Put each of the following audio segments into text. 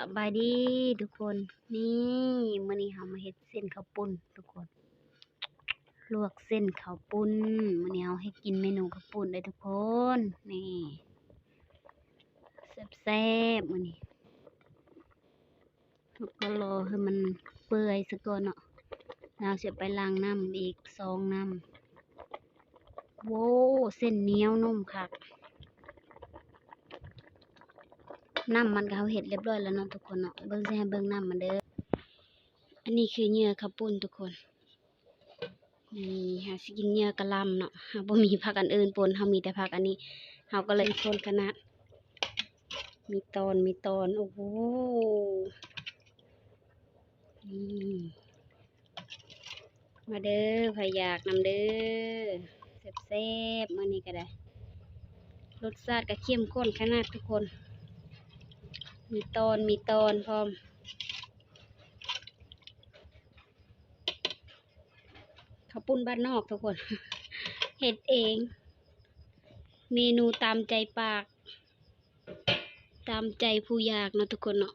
สบายดีทุกคน นี่มื้อนี้เฮามาเฮ็ดเส้นข้าวปุ้นทุกคน ลวกเส้นข้าวปุ้นมื้อนี้เฮาเฮ็ดกินเมนูข้าวปุ้นได้ทุกคน นี่แซ่บๆมื้อนี้แล้วก็รอให้มันเปื่อยซะก่อนเนาะแล้วสิไปล้างน้ำอีกสองน้ำโว้เส้นเหนียวนุ่มคัก น้ำมันก็เขาเห็ดเรียบร้อยแล้วเนาะทุกคนเนาะเบิ่งสิให้เบิ่งน้ำมันเด้ออันนี้คือเหยื่อข้าวปุ้นทุกคนนี่หาสกินเหยื่อกะลำเนาะหาบ่มีผักอันอื่นปนเฮามีแต่ผักอันนี้เฮาก็เลยคนขนาดมีตอนมีตอนโอ้โหนี่มาเด้อใครอยากนำเด้อแซ่บๆมื้อนี้ก็ได้รสชาติก็เข้มข้นขนาดทุกคน มีตอนมีตอนพร้อมข้าวปุ้นบ้านนอกทุกคนเฮ็ดเอง เมนูตามใจปาก ตามใจผู้อยากเนะทุกคนเนาะ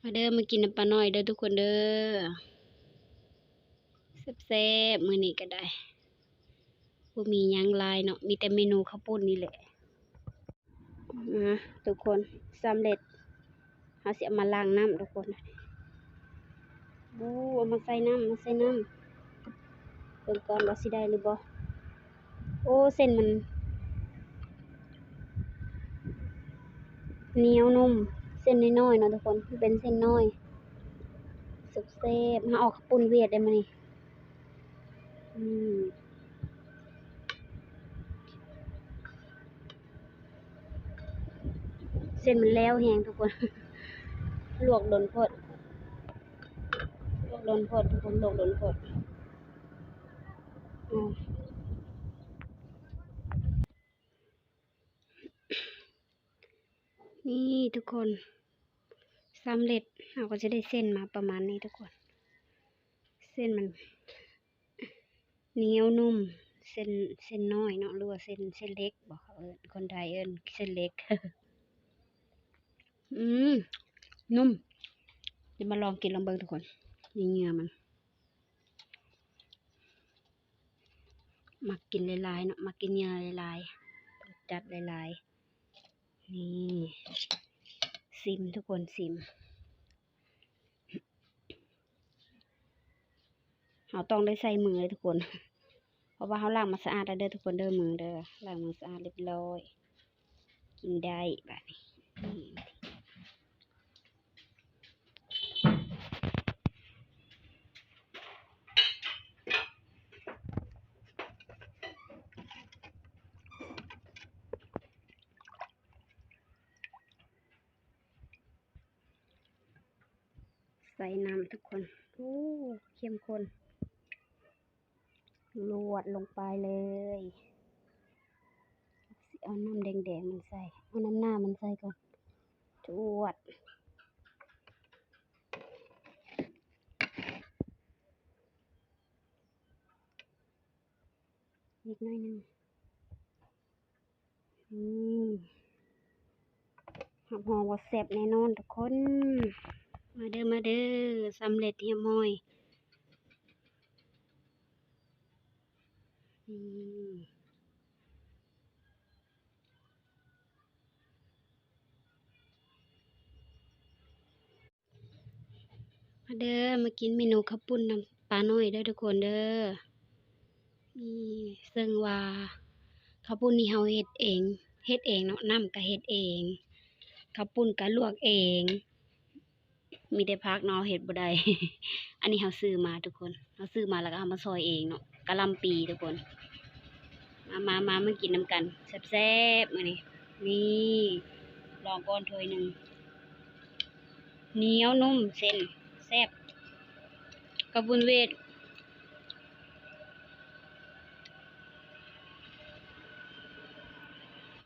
มาเด้อมากินน้ำปลาน้อยเด้อทุกคนเด้อแซ่บๆมื้อนี้ก็ได้บ่มีหยังลายเนาะมีแต่เมนูข้าวปุ้นนี่แหละ อะทุกคนสำเร็จเขาเสียมาล้างน้ำทุกคนบูเอามาใส่น้ำมาใส่น้ำเบิ่งก่อนว่าสิได้หรือบ่โอ้เส้นมันเหนียวนุ่มเส้นน้อยๆเนาะทุกคนเป็นเส้นน้อยสุกเซฟมาเออกข้าวปุ้นเวียดได้มานี่อืม ส้นมันแล้วแหงทุกคน ลวกโดนพดลวกโดนพดทุกคนลวกโดนพดอืมนี่ทุกคนสำเร็จเราก็จะได้เส้นมาประมาณนี้ทุกคน เส้นมันเหนียวนุ่ม เส้นเส้นน้อยเนาะหรือว่าเส้นเส้นเล็กบอกเขาเอิ้นคนไทยเอิ้นเส้นเล็ก อืม นุ่ม เดี๋ยวมาลองกินลองเบิ่งทุกคนนี่เงื่อมันมักกินลายๆเนาะมักกินเงื่อลายๆจัดลายๆนี่ซิมทุกคนซิมเราต้องได้ใส่มือเลยทุกคน เพราะว่าเขาล้างมาสะอาดแล้วเด้อทุกคนเด้อมือเด้อล้างมือสะอาดเรียบร้อย กินได้แบบนี้ ใส่น้ำทุกคนโอ้เข้มข้นลวดลงไปเลยเอาน้ำแดงๆมันใส่เอาน้ำหน้ามันใส่ก่อนจวดอีกน่อยหนึงอืมหับหอมว่าแซ่บแน่นอนทุกคน มาเด้อมาเด้อสำเร็จเรียบร้อยมมาเด้อมากินเมนูข้าวปุ้นน้ำปลาน้อยเด้อทุกคนเด้อนี่ซึ่งว่าข้าวปุ้นนี่เฮาเฮ็ดเองเฮ็ดเองเนาะน้ำก็เฮ็ดเองข้าวปุ้นก็ลวกเอง มีแต่พักเนาะเห็ดบ่ได้อันนี้เราซื้อมาทุกคนเราซื้อมาแล้วก็เอามาซอยเองเนาะกะลำปีทุกคน มามามามากินน้ำกันแซ่บๆมื้อนี้นี่ลองก้อนถ้วยหนึ่งเหนียวนุ่มเส้นแซ่บกระบุนเวท